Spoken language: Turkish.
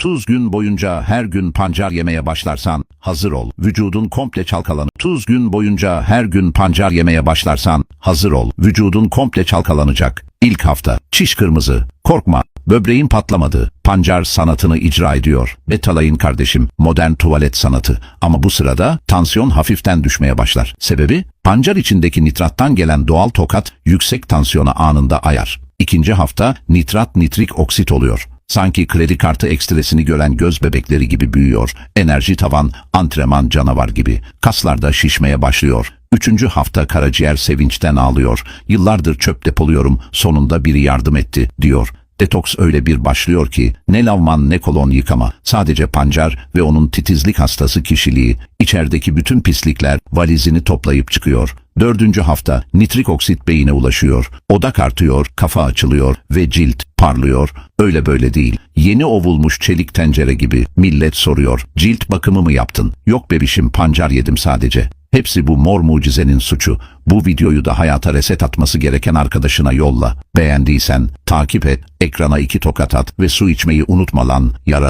Tuz gün boyunca her gün pancar yemeye başlarsan hazır ol. Vücudun komple çalkalanır. Tuz gün boyunca her gün pancar yemeye başlarsan hazır ol. Vücudun komple çalkalanacak. İlk hafta çiş kırmızı. Korkma. Böbreğin patlamadı. Pancar sanatını icra ediyor. Betalayın kardeşim modern tuvalet sanatı. Ama bu sırada tansiyon hafiften düşmeye başlar. Sebebi pancar içindeki nitrattan gelen doğal tokat yüksek tansiyona anında ayar. İkinci hafta nitrat nitrik oksit oluyor. Sanki kredi kartı ekstresini gören göz bebekleri gibi büyüyor. Enerji tavan, antrenman canavar gibi. Kaslarda şişmeye başlıyor. Üçüncü hafta karaciğer sevinçten ağlıyor. Yıllardır çöp depoluyorum, sonunda biri yardım etti, diyor. Detoks öyle bir başlıyor ki ne lavman ne kolon yıkama. Sadece pancar ve onun titizlik hastası kişiliği, içerideki bütün pislikler valizini toplayıp çıkıyor. Dördüncü hafta nitrik oksit beyine ulaşıyor. Odak artıyor, kafa açılıyor ve cilt parlıyor. Öyle böyle değil. Yeni ovulmuş çelik tencere gibi millet soruyor. Cilt bakımı mı yaptın? Yok bebişim pancar yedim sadece. Hepsi bu mor mucizenin suçu. Bu videoyu da hayata reset atması gereken arkadaşına yolla. Beğendiysen takip et, ekrana iki tokat at ve su içmeyi unutma lan. Yarat.